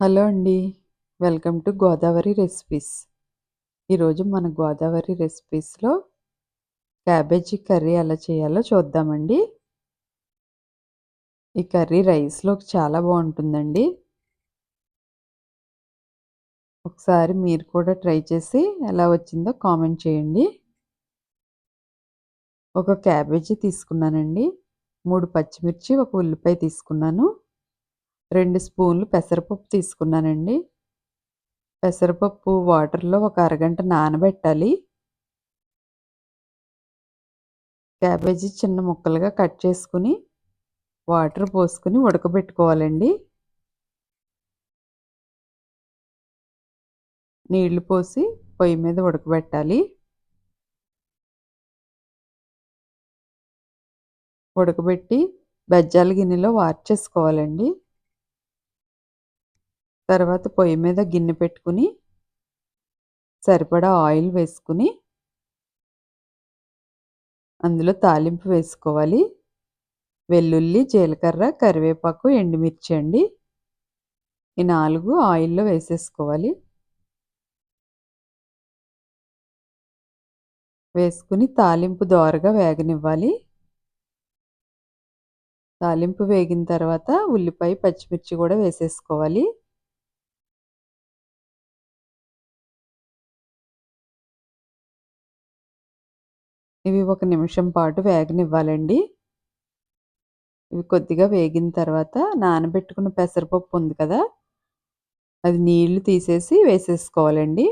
Hello అండి. Welcome to Godavari recipes. ఈరోజు మన గోదావరి రెసిపీస్‌లో క్యాబేజీ కర్రీ ఎలా చేయాలో చూద్దామండి. ఈ కర్రీ రైస్లో చాలా బాగుంటుందండి ఒకసారి మీరు కూడా ట్రై చేసి ఎలా వచ్చిందో కామెంట్ చేయండి. ఒక క్యాబేజీ తీసుకున్నానండి. మూడు పచ్చిమిర్చి, ఒక ఉల్లిపాయ తీసుకున్నాను. రెండు స్పూన్లు పెసరపప్పు తీసుకున్నానండి. పెసరపప్పు వాటర్‌లో ఒక అరగంట నానబెట్టాలి. క్యాబేజీ చిన్న ముక్కలుగా కట్ చేసుకొని, వాటర్ పోసుకుని ఉడకబెట్టుకోవాలండి. నీళ్ళు పోసి పొయ్యి మీద ఉడకబెట్టాలి. ఉడకబెట్టి బెజ్జాల గిన్నెలో వార్చేసుకోవాలండి. తర్వాత పొయ్యి మీద గిన్నె పెట్టుకుని సరిపడా ఆయిల్ వేసుకుని అందులో తాలింపు వేసుకోవాలి. వెల్లుల్లి, జీలకర్ర, కరివేపాకు, ఎండుమిర్చి అండి. ఈ నాలుగు ఆయిల్‌లో వేసేసుకోవాలి. వేసుకుని తాలింపు దోరగా వేగనివ్వాలి. తాలింపు వేగిన తర్వాత ఉల్లిపాయ, పచ్చిమిర్చి కూడా వేసేసుకోవాలి. ఇవి ఒక నిమిషం పాటు వేగనివ్వాలండి. ఇవి కొద్దిగా వేగిన తర్వాత నానబెట్టుకున్న పెసరపప్పు ఉంది కదా! అది నీళ్ళు తీసేసి వేసేసుకోవాలండి.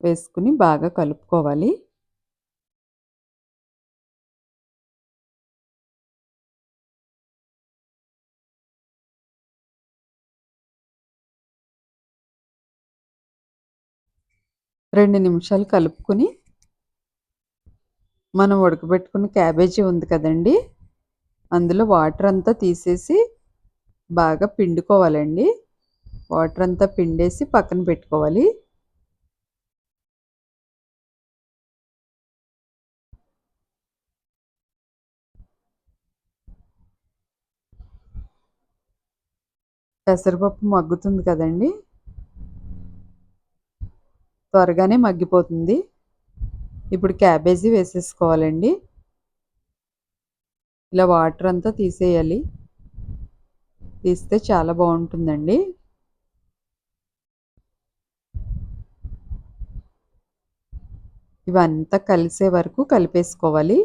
వేసుకుని బాగా కలుపుకోవాలి. రెండు నిమిషాలు కలుపుకొని మనం ఉడకబెట్టుకున్న క్యాబేజీ ఉంది కదండీ! అందులో వాటర్ అంతా తీసేసి బాగా పిండుకోవాలండి. వాటర్ అంతా పిండేసి పక్కన పెట్టుకోవాలి. పెసరపప్పు మగ్గుతుంది కదండి త్వరగానే మగ్గిపోతుంది. ఇప్పుడు క్యాబేజీ వేసేసుకోవాలండి. ఇలా వాటర్ అంతా తీసేయాలి. తీస్తే చాలా బాగుంటుందండి ఇవంతా కలిసే వరకు కలిపేసుకోవాలి.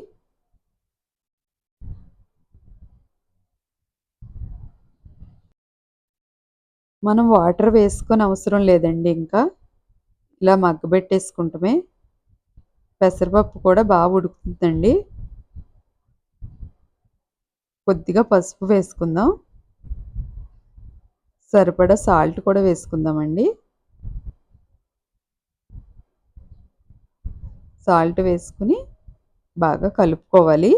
మనం వాటర్ వేసుకొని అవసరం లేదండి ఇంకా. ఇలా మగ్గబెట్టేసుకుంటమే. పెసరపప్పు కూడా బాగా ఉడుకుతుందండి. కొద్దిగా పసుపు వేసుకుందాం. సరిపడా సాల్ట్ కూడా వేసుకుందామండి. సాల్ట్ వేసుకుని బాగా కలుపుకోవాలి.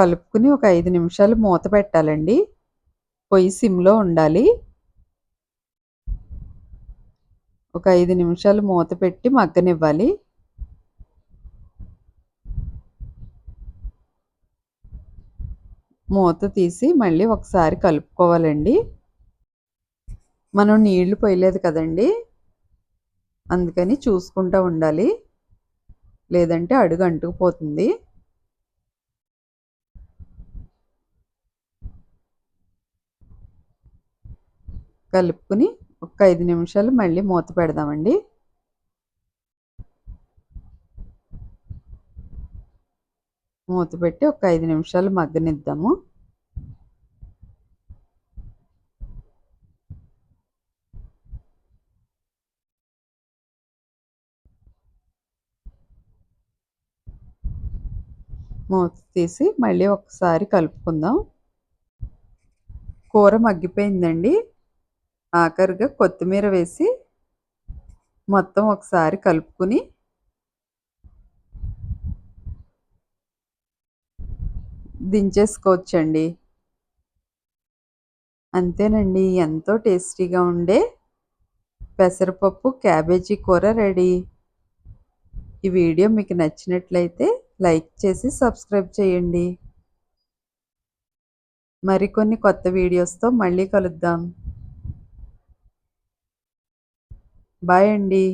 కలుపుకుని ఒక ఐదు నిమిషాలు మూత పెట్టాలండి. పొయ్యి సిమ్‌లో ఉండాలి. ఒక ఐదు నిమిషాలు మూత పెట్టి మగ్గనివ్వాలి. మూత తీసి మళ్ళీ ఒకసారి కలుపుకోవాలండి. మనం నీళ్ళు పోయలేదు కదండి అందుకని చూసుకుంటా ఉండాలి. లేదంటే అడుగు అంటుకుపోతుంది. కలుపుకొని ఒక ఐదు నిమిషాలు మళ్ళీ మూత పెడదామండి. మూత పెట్టి ఒక ఐదు నిమిషాలు మగ్గనిద్దాము. మూత తీసి మళ్ళీ ఒకసారి కలుపుకుందాం. కూర మగ్గిపోయిందండి. ఆఖరిగా కొత్తిమీర వేసి మొత్తం ఒకసారి కలుపుకొని దించేసుకోవచ్చండి. అంతేనండి ఎంతో టేస్టీగా ఉండే పెసరపప్పు క్యాబేజీ కూర రెడీ. ఈ వీడియో మీకు నచ్చినట్లయితే లైక్ చేసి సబ్స్క్రైబ్ చేయండి. మరికొన్ని కొత్త వీడియోస్తో మళ్ళీ కలుద్దాం. బాయ్ అండి